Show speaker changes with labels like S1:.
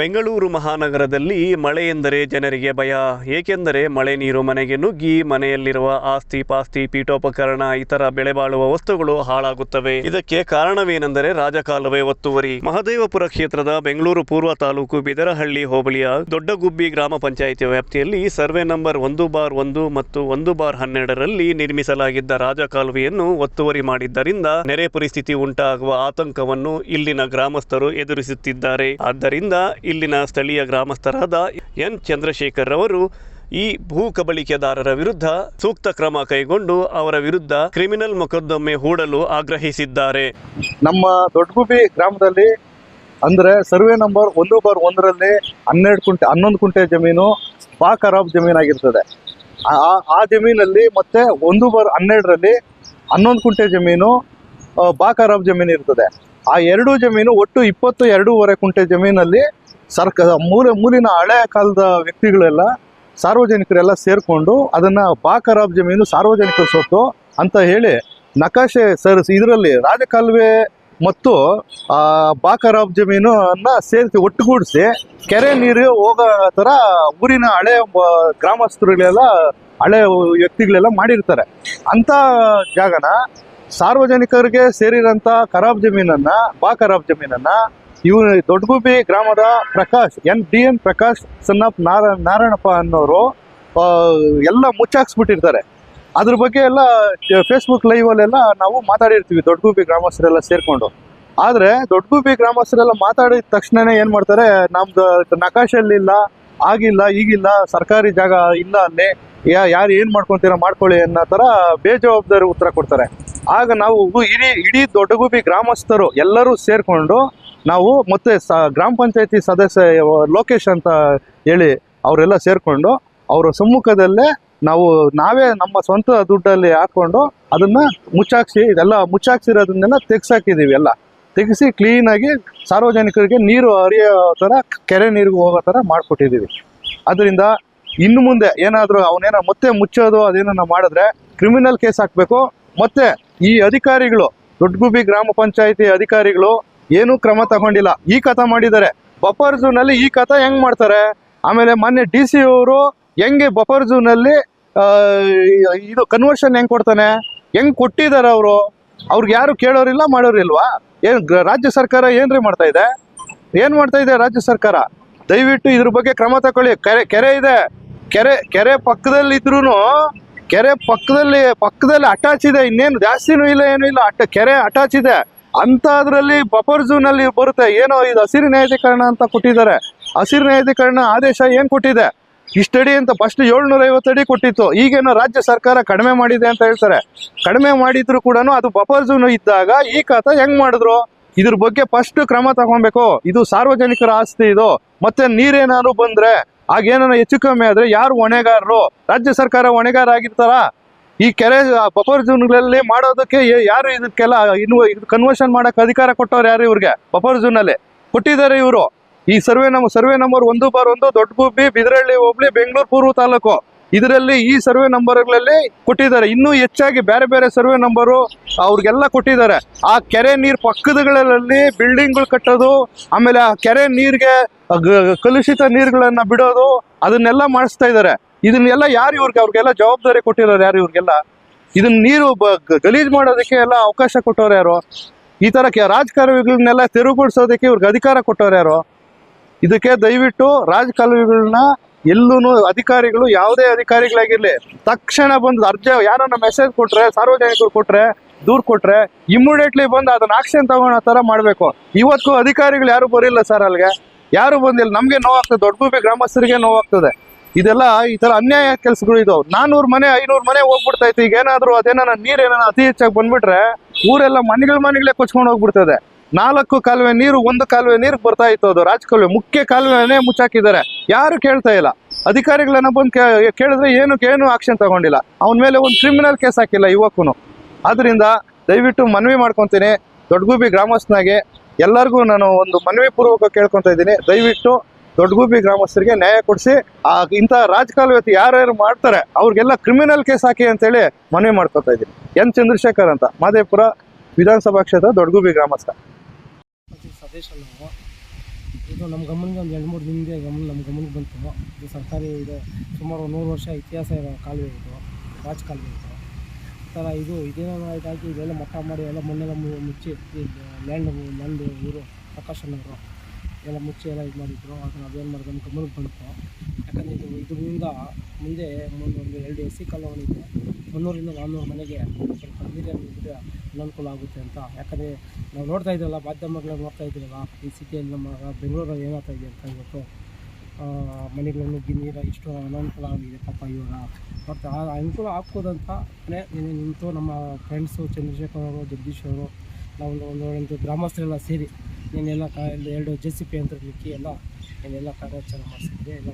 S1: ಬೆಂಗಳೂರು ಮಹಾನಗರದಲ್ಲಿ ಮಳೆ ಎಂದರೆ ಜನರಿಗೆ ಭಯ. ಏಕೆಂದರೆ ಮಳೆ ನೀರು ಮನೆಗೆ ನುಗ್ಗಿ ಮನೆಯಲ್ಲಿರುವ ಆಸ್ತಿ ಪಾಸ್ತಿ, ಪೀಠೋಪಕರಣ, ಇತರ ಬೆಳೆ ಬಾಳುವ ವಸ್ತುಗಳು ಹಾಳಾಗುತ್ತವೆ. ಇದಕ್ಕೆ ಕಾರಣವೇನೆಂದರೆ ರಾಜಕಾಲುವೆ ಒತ್ತುವರಿ. ಮಹದೇವಪುರ ಕ್ಷೇತ್ರದ ಬೆಂಗಳೂರು ಪೂರ್ವ ತಾಲೂಕು ಬಿದರಹಳ್ಳಿ ಹೋಬಳಿಯ ದೊಡ್ಡಗುಬ್ಬಿ ಗ್ರಾಮ ಪಂಚಾಯಿತಿ ವ್ಯಾಪ್ತಿಯಲ್ಲಿ ಸರ್ವೆ ನಂಬರ್ ಒಂದು ಬಾರ್ ಒಂದು ಮತ್ತು ಒಂದು ಬಾರ್ ಹನ್ನೆರಡರಲ್ಲಿ ನಿರ್ಮಿಸಲಾಗಿದ್ದ ರಾಜಕಾಲುವೆಯನ್ನು ಒತ್ತುವರಿ ಮಾಡಿದ್ದರಿಂದ ನೆರೆ ಪರಿಸ್ಥಿತಿ ಉಂಟಾಗುವ ಆತಂಕವನ್ನು ಇಲ್ಲಿನ ಗ್ರಾಮಸ್ಥರು ಎದುರಿಸುತ್ತಿದ್ದಾರೆ. ಆದ್ದರಿಂದ ಇಲ್ಲಿನ ಸ್ಥಳೀಯ ಗ್ರಾಮಸ್ಥರಾದ ಎನ್. ಚಂದ್ರಶೇಖರ್ ಅವರು ಈ ಭೂ ಕಬಳಿಕೆದಾರರ ವಿರುದ್ಧ ಸೂಕ್ತ ಕ್ರಮ ಕೈಗೊಂಡು ಅವರ ವಿರುದ್ಧ ಕ್ರಿಮಿನಲ್ ಮೊಕದ್ದಮೆ ಹೂಡಲು ಆಗ್ರಹಿಸಿದ್ದಾರೆ.
S2: ನಮ್ಮ ದೊಡ್ಡಗುಬಿ ಗ್ರಾಮದಲ್ಲಿ ಅಂದರೆ ಸರ್ವೆ ನಂಬರ್ ಒಂದು ಬಾರ್ ಒಂದರಲ್ಲಿ ಹನ್ನೆರಡು ಕುಂಟೆ, ಹನ್ನೊಂದು ಕುಂಟೆ ಜಮೀನು ಬಾ ಖರಾಬ್ ಜಮೀನಾಗಿರ್ತದೆ. ಆ- ಜಮೀನಲ್ಲಿ ಮತ್ತೆ ಒಂದು ಬಾರ್ ಹನ್ನೆರಡರಲ್ಲಿ ಹನ್ನೊಂದು ಕುಂಟೆ ಜಮೀನು ಬಾ ಖರಾಬ್ ಜಮೀನು ಇರ್ತದೆ ಆ ಎರಡು ಜಮೀನು ಒಟ್ಟು ಇಪ್ಪತ್ತು ಎರಡೂವರೆ ಕುಂಟೆ ಜಮೀನಲ್ಲಿ ಸರ್ಕ ಮೂಲ ಮೂಲಿನ ಹಳೆಯ ಕಾಲದ ವ್ಯಕ್ತಿಗಳೆಲ್ಲ ಸಾರ್ವಜನಿಕರೆಲ್ಲ ಸೇರಿಕೊಂಡು ಅದನ್ನು ಬಾಕರಾಬ್ ಜಮೀನು ಸಾರ್ವಜನಿಕರ ಸೊತ್ತು ಅಂತ ಹೇಳಿ ನಕಾಶೆ ಸರ್ ಇದರಲ್ಲಿ ರಾಜಕಾಲುವೆ ಮತ್ತು ಆ, ಬಾ ಖರಾಬ್ ಜಮೀನನ್ನ ಸೇರಿಸಿ ಒಟ್ಟುಗೂಡಿಸಿ ಕೆರೆ ನೀರು ಹೋಗೋ ಥರ ಊರಿನ ಹಳೆ ಗ್ರಾಮಸ್ಥರುಗಳೆಲ್ಲ ಹಳೆ ವ್ಯಕ್ತಿಗಳೆಲ್ಲ ಮಾಡಿರ್ತಾರೆ. ಅಂತ ಜಾಗನ ಸಾರ್ವಜನಿಕರಿಗೆ ಸೇರಿರಂತ ಖರಾಬ್ ಜಮೀನನ್ನ ಬಾ ಖರಾಬ್ ಜಮೀನನ್ನ ಇವ್ ದೊಡ್ಡಗುಬ್ಬಿ ಗ್ರಾಮದ Prakash, N D N Prakash son of ನಾರ, ನಾರಾಯಣಪ್ಪ ಅನ್ನೋರು ಎಲ್ಲ ಮುಚ್ಚಾಕ್ಸ್ಬಿಟ್ಟಿರ್ತಾರೆ. ಅದ್ರ ಬಗ್ಗೆ ಎಲ್ಲ ಫೇಸ್ಬುಕ್ ಲೈವ್ ಅಲ್ಲೆಲ್ಲ ನಾವು ಮಾತಾಡಿರ್ತೀವಿ, ದೊಡ್ಡಗುಬ್ಬಿ ಗ್ರಾಮಸ್ಥರೆಲ್ಲ ಸೇರ್ಕೊಂಡು. ಆದ್ರೆ ದೊಡ್ಡಗುಬ್ಬಿ ಗ್ರಾಮಸ್ಥರೆಲ್ಲ ಮಾತಾಡಿದ ತಕ್ಷಣನೇ ಏನು ಮಾಡ್ತಾರೆ, ನಮ್ದು ಇಲ್ಲ, ಆಗಿಲ್ಲ, ಈಗಿಲ್ಲ, ಸರ್ಕಾರಿ ಜಾಗ ಇಲ್ಲ ಅಲ್ಲಿ, ಯಾ, ಯಾರು ಏನು ಮಾಡ್ಕೊಂತೀರಾ ಮಾಡ್ಕೊಳ್ಳಿ ಅನ್ನೋ ಥರ ಬೇಜವಾಬ್ದಾರಿ ಉತ್ತರ ಕೊಡ್ತಾರೆ. ಆಗ ನಾವು ಇಡೀ ಇಡೀ ದೊಡ್ಡಗುಬ್ಬಿ ಗ್ರಾಮಸ್ಥರು ಎಲ್ಲರೂ ಸೇರ್ಕೊಂಡು ನಾವು ಮತ್ತೆ ಸ, ಗ್ರಾಮ ಪಂಚಾಯತಿ ಸದಸ್ಯ ಲೋಕೇಶ್ ಅಂತ ಹೇಳಿ ಅವರೆಲ್ಲ ಸೇರಿಕೊಂಡು ಅವರ ಸಮ್ಮುಖದಲ್ಲೇ ನಾವು ನಾವೇ ನಮ್ಮ ಸ್ವಂತ ದುಡ್ಡಲ್ಲಿ ಹಾಕೊಂಡು ಅದನ್ನ ಮುಚ್ಚಾಕ್ಸಿ, ಇದೆಲ್ಲ ಮುಚ್ಚಾಕ್ಸಿರೋದನ್ನೆಲ್ಲ ತೆಗ್ಸಾಕಿದೀವಿ ಎಲ್ಲ. ತೆಗೆಸಿ ಕ್ಲೀನಾಗಿ ಸಾರ್ವಜನಿಕರಿಗೆ ನೀರು ಹರಿಯೋ ಥರ, ಕೆರೆ ನೀರಿಗೆ ಹೋಗೋ ಥರ ಮಾಡಿಕೊಟ್ಟಿದ್ದೀವಿ ಅದರಿಂದ ಇನ್ನು ಮುಂದೆ ಏನಾದರೂ ಅವನೇನೋ ಮತ್ತೆ ಮುಚ್ಚೋದು ಅದೇನೋ ಮಾಡಿದ್ರೆ ಕ್ರಿಮಿನಲ್ ಕೇಸ್ ಹಾಕಬೇಕು. ಮತ್ತೆ ಈ ಅಧಿಕಾರಿಗಳು, ದೊಡ್ಡಗುಬ್ಬಿ ಗ್ರಾಮ ಪಂಚಾಯಿತಿ ಅಧಿಕಾರಿಗಳು ಏನೂ ಕ್ರಮ ತಗೊಂಡಿಲ್ಲ. ಈ ಕಥ ಮಾಡಿದ್ದಾರೆ. ಬಫರ್ ಝೂನಲ್ಲಿ ಈ ಕಥ ಹೆಂಗ್ ಮಾಡ್ತಾರೆ? ಆಮೇಲೆ ಮೊನ್ನೆ ಡಿ ಸಿ ಅವರು ಹೆಂಗೆ ಬಫರ್ ಝೂನಲ್ಲಿ ಇದು ಕನ್ವರ್ಷನ್ ಹೆಂಗ್ ಕೊಡ್ತಾನೆ? ಹೆಂಗ್ ಕೊಟ್ಟಿದ್ದಾರೆ ಅವರು? ಅವ್ರಿಗೆ ಯಾರು ಕೇಳೋರಿಲ್ಲ, ಮಾಡೋರಿಲ್ವಾ? ಏನ್ ರಾಜ್ಯ ಸರ್ಕಾರ ಏನ್ರಿ ಮಾಡ್ತಾ ಇದೆ? ಏನ್ ಮಾಡ್ತಾ ಇದೆ ರಾಜ್ಯ ಸರ್ಕಾರ? ದಯವಿಟ್ಟು ಇದ್ರ ಬಗ್ಗೆ ಕ್ರಮ ತಗೊಳ್ಳಿ ಕೆರೆ ಕೆರೆ ಇದೆ. ಕೆರೆ ಕೆರೆ ಪಕ್ಕದಲ್ಲಿ ಇದ್ರು ಕೆರೆ ಪಕ್ಕದಲ್ಲಿ ಪಕ್ಕದಲ್ಲಿ ಅಟ್ಯಾಚ್ ಇದೆ. ಇನ್ನೇನು ಜಾಸ್ತಿನೂ ಇಲ್ಲ, ಏನು ಇಲ್ಲ. ಅಟ್ ಕೆರೆ ಅಟ್ಯಾಚ್ ಇದೆ. ಅಂತದ್ರಲ್ಲಿ ಬಫರ್ ಝೂನ್ ಅಲ್ಲಿ ಬರುತ್ತೆ. ಏನೋ ಇದು ಹಸಿರು ನ್ಯಾಯಾಧೀಕರಣ ಅಂತ ಕೊಟ್ಟಿದ್ದಾರೆ. ಹಸಿರು ನ್ಯಾಯಾಧೀಕರಣ ಆದೇಶ ಏನ್ ಕೊಟ್ಟಿದೆ? ಇಷ್ಟಡಿ ಅಂತ ಫಸ್ಟ್ ಏಳ್ನೂರ ಐವತ್ತು ಅಡಿ ಕೊಟ್ಟಿತ್ತು. ಈಗೇನೋ ರಾಜ್ಯ ಸರ್ಕಾರ ಕಡಿಮೆ ಮಾಡಿದೆ ಅಂತ ಹೇಳ್ತಾರೆ. ಕಡಿಮೆ ಮಾಡಿದ್ರು ಕೂಡ ಅದು ಬಫರ್ ಝೋನ್ ಇದ್ದಾಗ ಈ ಖಾತ ಹೆಂಗ್ ಮಾಡಿದ್ರು? ಇದ್ರ ಬಗ್ಗೆ ಫಸ್ಟ್ ಕ್ರಮ ತಗೊಬೇಕು ಇದು ಸಾರ್ವಜನಿಕರ ಆಸ್ತಿ ಇದು. ಮತ್ತೆ ನೀರೇನಾದ್ರು ಬಂದ್ರೆ, ಆಗ ಏನಾರ ಹೆಚ್ಚು ಕಮ್ಮಿ ಆದ್ರೆ ಯಾರು ಹೊಣೆಗಾರರು? ರಾಜ್ಯ ಸರ್ಕಾರ ಹೊಣೆಗಾರ ಆಗಿರ್ತಾರ? ಈ ಕೆರೆ ಬಫರ್ ಝೋನ್ಗಳಲ್ಲಿ ಮಾಡೋದಕ್ಕೆ ಯಾರು ಇದಕ್ಕೆಲ್ಲ ಇನ್ವ ಕನ್ವರ್ಷನ್ ಮಾಡಕ್ಕೆ ಅಧಿಕಾರ ಕೊಟ್ಟವ್ರು ಯಾರು ಇವ್ರಿಗೆ? ಬಫರ್ ಅಲ್ಲಿ ಕೊಟ್ಟಿದ್ದಾರೆ ಇವರು. ಈ ಸರ್ವೆ ನಮ್ಮ ಸರ್ವೆ ನಂಬರ್ ಒಂದು ಬಾರ್ ಒಂದು ದೊಡ್ಡ ಗುಬ್ಬಿ ಬಿದರಳ್ಳಿ, ಹೋಬ್ಳಿ, ಬೆಂಗಳೂರು, ಪೂರ್ವ ತಾಲೂಕು. ಇದರಲ್ಲಿ ಈ ಸರ್ವೆ ನಂಬರ್ಗಳಲ್ಲಿ ಕೊಟ್ಟಿದ್ದಾರೆ. ಇನ್ನೂ ಹೆಚ್ಚಾಗಿ ಬೇರೆ ಬೇರೆ ಸರ್ವೆ ನಂಬರು ಅವ್ರಿಗೆಲ್ಲ ಕೊಟ್ಟಿದ್ದಾರೆ. ಆ ಕೆರೆ ನೀರ್ ಪಕ್ಕದಗಳಲ್ಲಿ ಬಿಲ್ಡಿಂಗ್ಗಳು ಕಟ್ಟೋದು, ಆಮೇಲೆ ಆ ಕೆರೆ ನೀರಿಗೆ ಕಲುಷಿತ ನೀರುಗಳನ್ನ ಬಿಡೋದು ಅದನ್ನೆಲ್ಲ ಮಾಡಿಸ್ತಾ ಇದ್ದಾರೆ. ಇದನ್ನೆಲ್ಲ ಯಾರು ಇವ್ರಿಗೆ, ಅವ್ರಿಗೆಲ್ಲ ಜವಾಬ್ದಾರಿ ಕೊಟ್ಟಿರೋರು ಯಾರು ಇವ್ರಿಗೆಲ್ಲ? ಇದನ್ನ ನೀರು ಗಲೀಜ್ ಮಾಡೋದಕ್ಕೆ ಎಲ್ಲ ಅವಕಾಶ ಕೊಟ್ಟವ್ರು ಯಾರು? ಈ ತರ ರಾಜಕಾರಣಿಗಳನ್ನೆಲ್ಲ ತೆರವುಗೊಳಿಸೋದಕ್ಕೆ ಇವ್ರಿಗೆ ಅಧಿಕಾರ ಕೊಟ್ಟವ್ರು ಯಾರು? ಇದಕ್ಕೆ ದಯವಿಟ್ಟು ರಾಜಕಾಲುವೆಗಳನ್ನ ಎಲ್ಲೂ ಅಧಿಕಾರಿಗಳು ಯಾವುದೇ ಅಧಿಕಾರಿಗಳಾಗಿರ್ಲಿ, ತಕ್ಷಣ ಬಂದು ಅರ್ಜಿ, ಯಾರನ್ನ ಮೆಸೇಜ್ ಕೊಟ್ರೆ, ಸಾರ್ವಜನಿಕರು ಕೊಟ್ರೆ, ದೂರ್ ಕೊಟ್ರೆ ಇಮ್ಮಿಡಿಯೇಟ್ಲಿ ಬಂದು ಅದನ್ನ ಆಕ್ಷನ್ ತಗೊಳೋ ತರ ಮಾಡ್ಬೇಕು. ಇವತ್ತು ಅಧಿಕಾರಿಗಳು ಯಾರು ಬರಿಲ್ಲ ಸರ್ ಅಲ್ಲಿಗೆ? ಯಾರು ಬಂದಿಲ್ಲ. ನಮ್ಗೆ ನೋವಾಗ್ತದೆ. ದೊಡ್ಡಗೂಬಿ ಗ್ರಾಮಸ್ಥರಿಗೆ ನೋವಾಗ್ತದೆ. ಇದೆಲ್ಲ ಈ ತರ ಅನ್ಯಾಯ ಕೆಲಸಗಳು ಇದು ನಾನೂರು ಮನೆ, ಐನೂರು ಮನೆ ಹೋಗ್ಬಿಡ್ತೈತಿ ಈಗ ಏನಾದ್ರು ಅದೇನಾರ ನೀರ್ ಏನಾರ ಅತಿ ಹೆಚ್ಚಾಗಿ ಬಂದ್ಬಿಟ್ರೆ ಊರೆಲ್ಲ ಮನೆಗಳ ಮನೆಗಳೇ ಕೊಚ್ಕೊಂಡು ಹೋಗ್ಬಿಡ್ತದೆ. ನಾಲ್ಕು ಕಾಲುವೆ ನೀರು, ಒಂದು ಕಾಲುವೆ ನೀರು ಬರ್ತಾ ಇತ್ತು ಅದು ರಾಜಕಾಲುವೆ ಮುಖ್ಯ ಕಾಲುವೆನೇ ಮುಚ್ಚಾಕಿದ್ದಾರೆ. ಯಾರು ಕೇಳ್ತಾ ಇಲ್ಲ. ಅಧಿಕಾರಿಗಳನ್ನ ಬಂದು ಕೇಳಿದ್ರೆ ಏನು ಏನು ಆಕ್ಷನ್ ತಗೊಂಡಿಲ್ಲ. ಅವನ ಮೇಲೆ ಒಂದು ಕ್ರಿಮಿನಲ್ ಕೇಸ್ ಹಾಕಿಲ್ಲ ಯುವಕನು. ಆದ್ರಿಂದ ದಯವಿಟ್ಟು ಮನವಿ ಮಾಡ್ಕೊತೀನಿ. ದೊಡ್ಡಗೂಬಿ ಗ್ರಾಮಸ್ಥನಾಗೆ ಎಲ್ಲರಿಗೂ ನಾನು ಒಂದು ಮನವಿ ಪೂರ್ವಕ ಕೇಳ್ಕೊತಾ ಇದ್ದೀನಿ. ದಯವಿಟ್ಟು ದೊಡ್ಡಗೂಬಿ ಗ್ರಾಮಸ್ಥರಿಗೆ ನ್ಯಾಯ ಕೊಡಿಸಿ. ಆ ಇಂಥ ರಾಜಕಾಲುವತಿ ಯಾರ್ಯಾರು ಮಾಡ್ತಾರೆ, ಅವ್ರಿಗೆಲ್ಲ ಕ್ರಿಮಿನಲ್ ಕೇಸ್ ಹಾಕಿ ಅಂತೇಳಿ ಮನವಿ ಮಾಡ್ಕೊತಾ ಇದ್ದೀನಿ. ಎನ್ ಚಂದ್ರಶೇಖರ್ ಅಂತ, ಮಾದೇಪುರ ವಿಧಾನಸಭಾ ಕ್ಷೇತ್ರ ದೊಡ್ಡಗೂಬಿ ಗ್ರಾಮಸ್ಥ.
S3: ಇದು ನಮ್ಮ ಗಮನಕ್ಕೆ ಒಂದು ಎರಡು ಮೂರು ದಿನದ ಗಮನ ಗಮನಕ್ಕೆ ಬಂತು. ಇದು ಸರ್ಕಾರಿ ಇದು. ಸುಮಾರು ನೂರು ವರ್ಷ ಇತಿಹಾಸ ಇರೋ ಕಾಲುವೆ ಇದು, ರಾಜಕಾಲುವೆ ಇದು. ಥರ ಇದು, ಇದೇನೋ ಇದಾಗಿ ಇದೆಲ್ಲ ಮಠ ಮಾಡಿ ಎಲ್ಲ ಮಣ್ಣೆಲ್ಲ ಮುಚ್ಚಿ ಲ್ಯಾಂಡ್ ಮಂದು ಇವರು ಪ್ರಕಾಶನವರು ಎಲ್ಲ ಮುಚ್ಚಿ ಎಲ್ಲ ಇದು ಮಾಡಿದ್ರು. ಅದನ್ನ ಅದೇನು ಮಾಡಿದ್ರು ನಮ್ಮ ಗಮನಕ್ಕೆ ಬಂತು ಯಾಕಂದರೆ ಇದು, ಇದರಿಂದ ಮುಂದೆ ಮುಂದೆ ಒಂದು ಎರಡು ಎಸ್ ಸಿ ಇದೆ. ಮುನ್ನೂರಿಂದ ನಾನ್ನೂರು ಮನೆಗೆ ಸ್ವಲ್ಪ ನೀರಿನ ಇದ್ರೆ ಅನನುಕೂಲ ಆಗುತ್ತೆ ಅಂತ. ಯಾಕಂದರೆ ನಾವು ನೋಡ್ತಾ ಇದ್ದೀವಲ್ಲ ಮಾಧ್ಯಮಗಳನ್ನ ನೋಡ್ತಾ ಇದ್ದೀವಲ್ಲ ಈ ಸಿಟಿಯಲ್ಲಿ ನಮ್ಮ ಬೆಂಗಳೂರಲ್ಲಿ ಏನಾಗ್ತಾ ಇದೆ ಅಂತ ಇವತ್ತು ಮನೆಗಳನ್ನು ಗಿನ್ನೀರ ಎಷ್ಟೋ ಅನಾನುಕೂಲ ಆಗಿದೆ ಪಾಪ ಇವಾಗ. ಬಟ್ ಆ ಅನುಕೂಲ ಆಗ್ಬೋದಂತ ನಿಂತು ನಮ್ಮ ಫ್ರೆಂಡ್ಸು ಚಂದ್ರಶೇಖರ್ ಅವರು, ಜಗದೀಶ್ ಅವರು, ನಾವು ಒಂದು ಒಂದು ಗ್ರಾಮಸ್ಥರೆಲ್ಲ ಸೇರಿ ನೀನೆಲ್ಲ ಕಾ ಎರಡು ಜೆ ಸಿ ಪಿ ಅಂತ ಎಲ್ಲ ಏನೆಲ್ಲ ಕಾರ್ಯಾಚರಣೆ ಮಾಡಿಸಿದ್ವಿ ಎಲ್ಲ